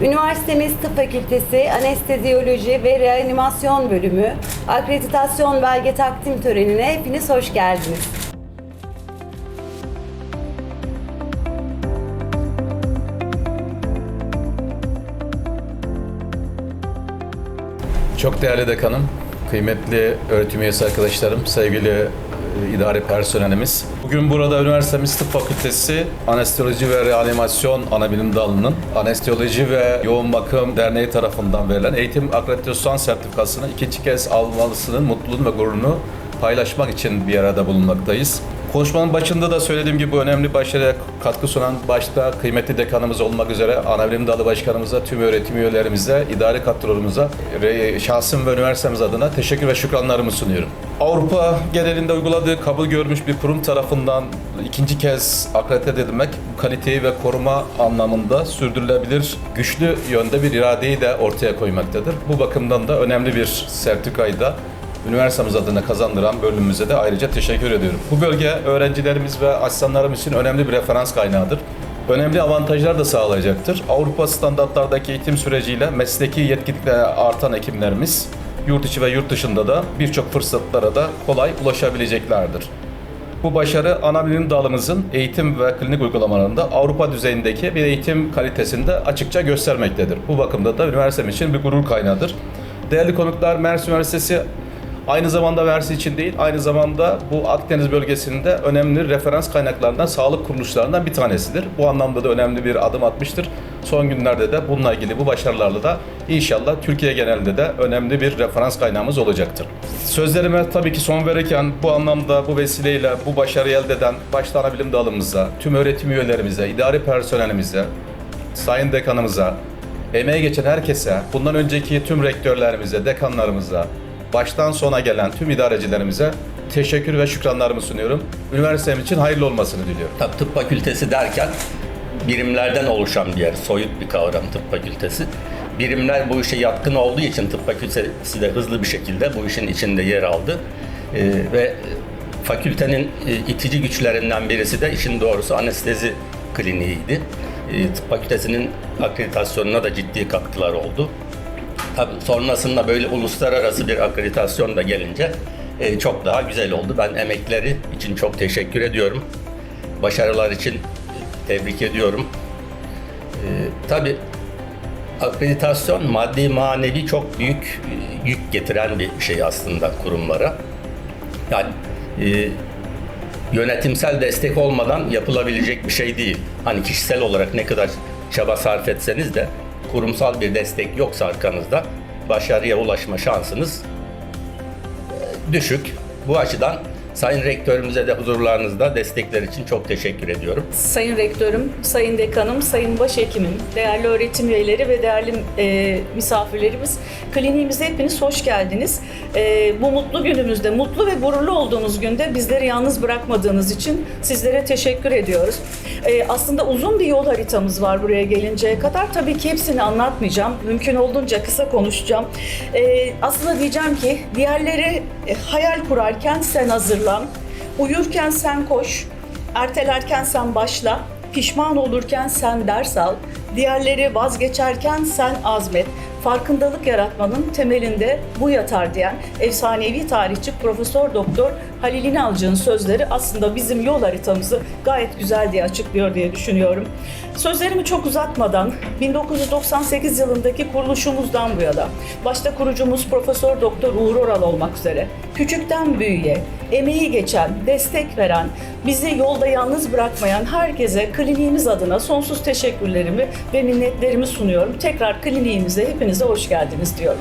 Üniversitemiz Tıp Fakültesi Anesteziyoloji ve Reanimasyon Bölümü akreditasyon belge takdim törenine hepiniz hoş geldiniz. Çok değerli dekanım, kıymetli öğretim üyesi arkadaşlarım, sevgili idare personelimiz. Bugün burada üniversitemiz tıp fakültesi anesteziyoloji ve reanimasyon anabilim dalının anesteziyoloji ve yoğun bakım derneği tarafından verilen eğitim akreditasyon sertifikasını ikinci kez almalısının mutluluğunu ve gururunu paylaşmak için bir arada bulunmaktayız. Konuşmanın başında da söylediğim gibi önemli başarıya katkı sunan başta kıymetli dekanımız olmak üzere anabilim dalı başkanımıza, tüm öğretim üyelerimize, idare kadrolarımıza, şahsım ve üniversitemiz adına teşekkür ve şükranlarımı sunuyorum. Avrupa genelinde uyguladığı kabul görmüş bir kurum tarafından ikinci kez akredite edilmek kaliteyi ve koruma anlamında sürdürülebilir, güçlü yönde bir iradeyi de ortaya koymaktadır. Bu bakımdan da önemli bir sertifikayı da üniversitemiz adına kazandıran bölümümüze de ayrıca teşekkür ediyorum. Bu bölge öğrencilerimiz ve asistanlarımız için önemli bir referans kaynağıdır. Önemli avantajlar da sağlayacaktır. Avrupa standartlardaki eğitim süreciyle mesleki yetkinlikleri artan hekimlerimiz yurt içi ve yurt dışında da birçok fırsatlara da kolay ulaşabileceklerdir. Bu başarı ana bilim dalımızın eğitim ve klinik uygulamalarında Avrupa düzeyindeki bir eğitim kalitesini de açıkça göstermektedir. Bu bakımda da üniversitemiz için bir gurur kaynağıdır. Değerli konuklar, Mersin Üniversitesi aynı zamanda Mersin için değil, aynı zamanda bu Akdeniz bölgesinde önemli referans kaynaklarından, sağlık kuruluşlarından bir tanesidir. Bu anlamda da önemli bir adım atmıştır. Son günlerde de bununla ilgili bu başarılarla da inşallah Türkiye genelinde de önemli bir referans kaynağımız olacaktır. Sözlerime tabii ki son verirken bu anlamda bu vesileyle bu başarıyı elde eden başta ana bilim dalımıza, tüm öğretim üyelerimize, idari personelimize, sayın dekanımıza, emeğe geçen herkese, bundan önceki tüm rektörlerimize, dekanlarımıza, baştan sona gelen tüm idarecilerimize teşekkür ve şükranlarımı sunuyorum. Üniversitem için hayırlı olmasını diliyorum. Tabii tıp fakültesi derken birimlerden oluşan bir yer, soyut bir kavram tıp fakültesi. Birimler bu işe yatkın olduğu için tıp fakültesi de hızlı bir şekilde bu işin içinde yer aldı. Ee, ve fakültenin e, itici güçlerinden birisi de işin doğrusu anestezi kliniğiydi. Ee, tıp fakültesinin akreditasyonuna da ciddi katkılar oldu. Tabii sonrasında böyle uluslararası bir akreditasyon da gelince e, çok daha güzel oldu. Ben emekleri için çok teşekkür ediyorum. Başarılar için tebrik ediyorum. E, tabii akreditasyon maddi manevi çok büyük e, yük getiren bir şey aslında kurumlara. Yani e, yönetimsel destek olmadan yapılabilecek bir şey değil. Hani kişisel olarak ne kadar çaba sarf etseniz de kurumsal bir destek yoksa arkanızda başarıya ulaşma şansınız e, düşük. Bu açıdan Sayın Rektörümüze de huzurlarınızda destekler için çok teşekkür ediyorum. Sayın Rektörüm, Sayın Dekanım, Sayın Başhekimim, değerli öğretim üyeleri ve değerli e, misafirlerimiz, kliniğimize hepiniz hoş geldiniz. E, bu mutlu günümüzde, mutlu ve gururlu olduğunuz günde bizleri yalnız bırakmadığınız için sizlere teşekkür ediyoruz. E, aslında uzun bir yol haritamız var buraya gelinceye kadar. Tabii ki hepsini anlatmayacağım. Mümkün olduğunca kısa konuşacağım. E, aslında diyeceğim ki diğerleri e, hayal kurarken sen hazırlan. Uyurken sen koş, ertelerken sen başla, pişman olurken sen ders al, diğerleri vazgeçerken sen azmet. Farkındalık yaratmanın temelinde bu yatar diyen efsanevi tarihçi Profesör Doktor Halil İnalcı'nın sözleri aslında bizim yol haritamızı gayet güzel diye açıklıyor diye düşünüyorum. Sözlerimi çok uzatmadan 1998 yılındaki kuruluşumuzdan bu yana başta kurucumuz Profesör Doktor Uğur Oral olmak üzere küçükten büyüğe emeği geçen, destek veren, bizi yolda yalnız bırakmayan herkese kliniğimiz adına sonsuz teşekkürlerimi ve minnetlerimi sunuyorum. Tekrar kliniğimize hepinize hoş geldiniz diyorum.